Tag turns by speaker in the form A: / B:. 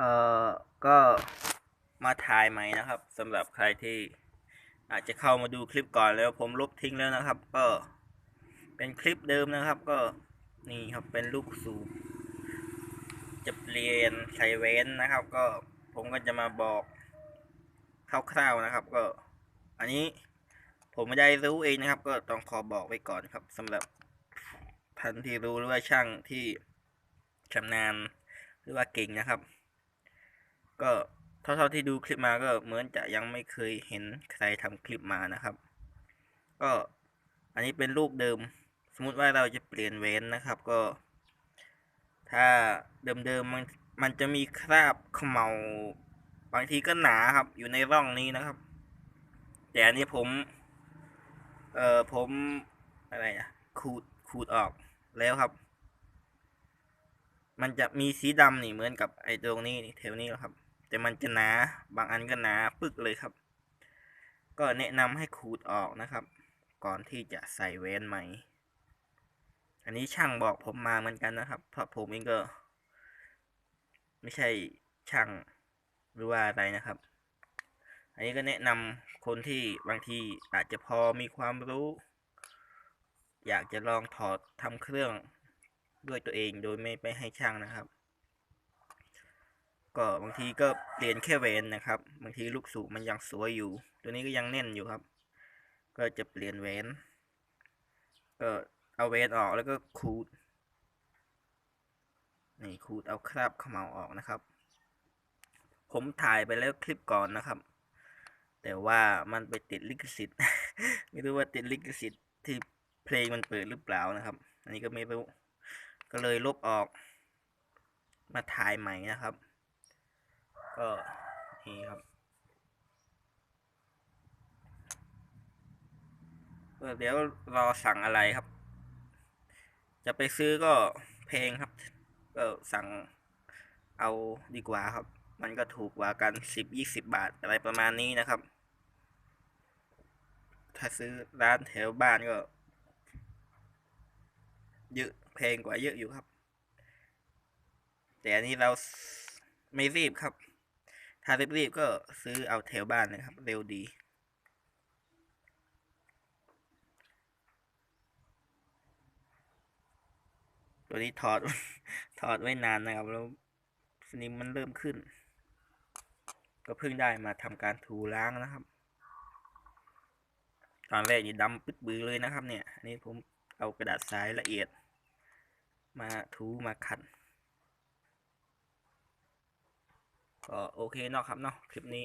A: เอ่อก็มาถ่ายใหม่นะครับสำหรับใครที่อาจจะเข้ามาดูคลิปก่อนแล้วผมลบทิ้งแล้วนะครับ ก็เป็นคลิปเดิมนะครับ ก็นี่ครับเป็นลูกสูบจะเปลี่ยนใส่เว้นนะครับ ก็ผมก็จะมาบอกคร่าวๆนะครับ ก็อันนี้ผมไม่ได้รู้เองนะครับ ก็ต้องขอบอกไว้ก่อนครับสำหรับท่านที่รู้หรือว่าช่างที่ชำนาญหรือว่าเก่งนะครับ ก็เท่าๆที่ดูคลิปมาก็เหมือนจะยังไม่เคยเห็นใครทำคลิปมานะครับ ก็อันนี้เป็นรูปเดิม สมมุติว่าเราจะเปลี่ยนเว้นนะครับก็ ถ้าเดิมๆมันมันจะมีคราบขมเมาบางทีก็หนาครับ อยู่ในร่องนี้นะครับ แต่อันนี้ผม เอ่อผมอะไรนะขูดขูดออกแล้วครับ มันจะมีสีดำนี่เหมือนกับไอ้ตรงนี้แถวนี้แหละครับ แต่มันจะหนาบางอันก็หนาปึกเลยครับ ก็แนะนำให้ขูดออกนะครับ ก่อนที่จะใส่แว่นใหม่ อันนี้ช่างบอกผมมาเหมือนกันนะครับเพราะผมเองก็ ไม่ใช่ช่างหรือว่าอะไรนะครับ อันนี้ก็แนะนำคนที่บางทีอาจจะพอมีความรู้ อยากจะลองถอดทำเครื่องด้วยตัวเองโดยไม่ไปให้ช่างนะครับ ก็บางทีก็เปลี่ยนแค่เวนนะครับ บางทีลูกสูบมันยังสวยอยู่ ตัวนี้ก็ยังแน่นอยู่ครับ ก็จะเปลี่ยนเวนก็เอาเวนออกแล้วก็ขูดนี่ขูดเอาคราบเขมเหลาออกนะครับ ผมถ่ายไปแล้วคลิปก่อนนะครับ แต่ว่ามันไปติดลิขสิทธิ์ ไม่รู้ว่าติดลิขสิทธิ์ที่เพลงมันเปิดหรือเปล่านะครับ อันนี้ก็ไม่รู้ก็เลยลบออก มาถ่ายใหม่นะครับ ก็นี่ครับเดี๋ยวรอสั่งอะไรครับ จะไปซื้อก็แพงครับ ก็สั่งเอาดีกว่าครับ มันก็ถูกกว่ากันสิบยี่สิบบาทอะไรประมาณนี้นะครับ ถ้าซื้อร้านแถวบ้านก็ เยอะแพงกว่าเยอะอยู่ครับ แต่อันนี้เราไม่รีบครับ ถ้ารีบๆก็ซื้อเอาแถวบ้านเลยครับ เร็วดีตัวนี้ถอดถอดไว้นานนะครับ แล้วสนิมมันเริ่มขึ้น ก็เพิ่งได้มาทำการถูล้างนะครับ ตอนแรกนี่ดำปึ๊ดบือเลยนะครับ เนี่ยอันนี้ผมเอากระดาษทรายละเอียด มาถูมาขัด ก็โอเคเนาะครับเนาะคลิปนี้